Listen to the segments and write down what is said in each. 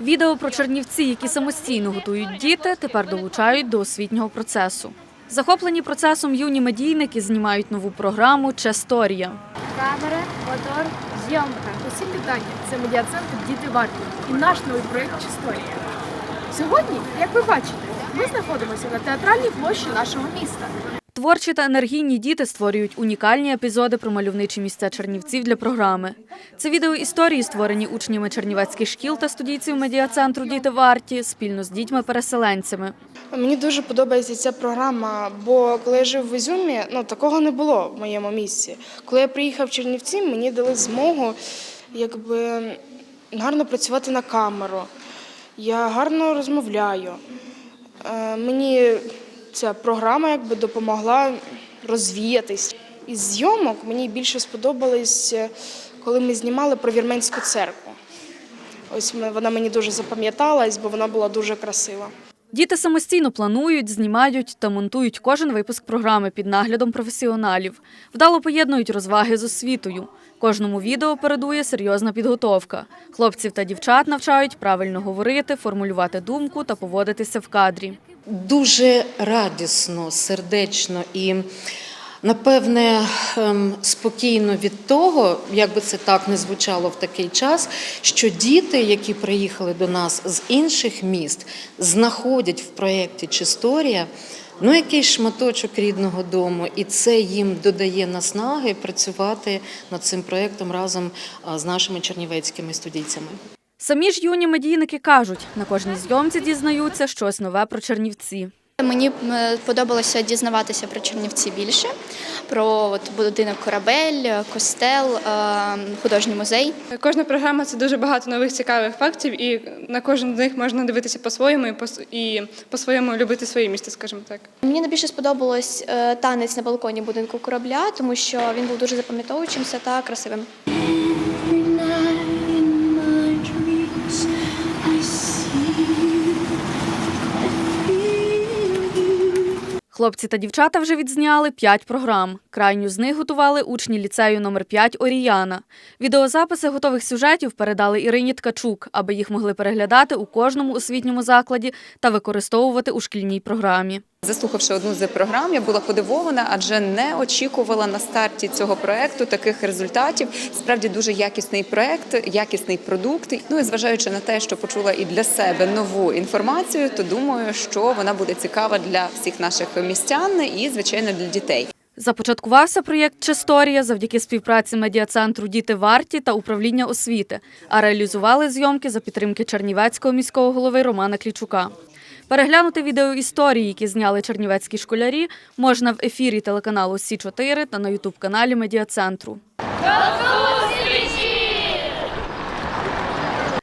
Відео про Чернівці, які самостійно готують діти, тепер долучають до освітнього процесу. Захоплені процесом юні медійники знімають нову програму Честорія. Камера, мотор, зйомка. Усі питання це медіацентр Діти варті і наш новий проєкт Чисторія. Сьогодні, як ви бачите, ми знаходимося на театральній площі нашого міста. Творчі та енергійні діти створюють унікальні епізоди про мальовничі місця Чернівців для програми. Це відео історії, створені учнями чернівецьких шкіл та студійців медіа-центру Діти варті спільно з дітьми-переселенцями. Мені дуже подобається ця програма, бо коли я жив в Ізюмі, ну такого не було в моєму місці. Коли я приїхав в Чернівці, мені дали змогу якби гарно працювати на камеру. Я гарно розмовляю. Е, Мені ця програма якби допомогла розвіятись. Із зйомок мені більше сподобалось, е, коли ми знімали про Вірменську церкву. Ось вона мені дуже запам'яталась, бо вона була дуже красива. Діти самостійно планують, знімають та монтують кожен випуск програми під наглядом професіоналів. Вдало поєднують розваги з освітою. Кожному відео передує серйозна підготовка. Хлопців та дівчат навчають правильно говорити, формулювати думку та поводитися в кадрі. дуже радісно, сердечно і. Напевне, ем, спокійно від того, як би це так не звучало в такий час, що діти, які приїхали до нас з інших міст, знаходять в проєкті Чисторія ну якийсь шматочок рідного дому, і це їм додає наснаги працювати над цим проєктом разом з нашими чернівецькими студійцями. Самі ж юні медійники кажуть, на кожній зйомці дізнаються щось нове про Чернівці. Мені подобалося дізнаватися про Чернівці більше, про от, будинок корабель, костел, е, художній музей. Кожна програма це дуже багато нових цікавих фактів, і на кожен з них можна дивитися по-своєму і по- і по-своєму любити своє місто, скажімо так. Мені найбільше сподобалось е, танець на балконі будинку корабля, тому що він був дуже запам'ятовуючимся та красивим. Хлопці та дівчата вже відзняли п'ять програм. Крайню з них готували учні ліцею номер 5 Оріяна. Відеозаписи готових сюжетів передали Ірині Ткачук, аби їх могли переглядати у кожному освітньому закладі та використовувати у шкільній програмі. Заслухавши одну з програм, я була подивована, адже не очікувала на старті цього проекту таких результатів. Справді дуже якісний проект, якісний продукт. Ну і зважаючи на те, що почула і для себе нову інформацію, то думаю, що вона буде цікава для всіх наших містян і, звичайно, для дітей. Започаткувався проєкт Честорія завдяки співпраці медіа-центру Діти варті та управління освіти, а реалізували зйомки за підтримки Чернівецького міського голови Романа Клічука. Переглянути відео історії, які зняли чернівецькі школярі, можна в ефірі телеканалу Сі 4 та на ютуб-каналі медіа-центру.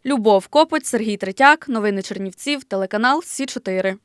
Любов Копоть, Сергій Третяк. Новини Чернівців. Телеканал Сі 4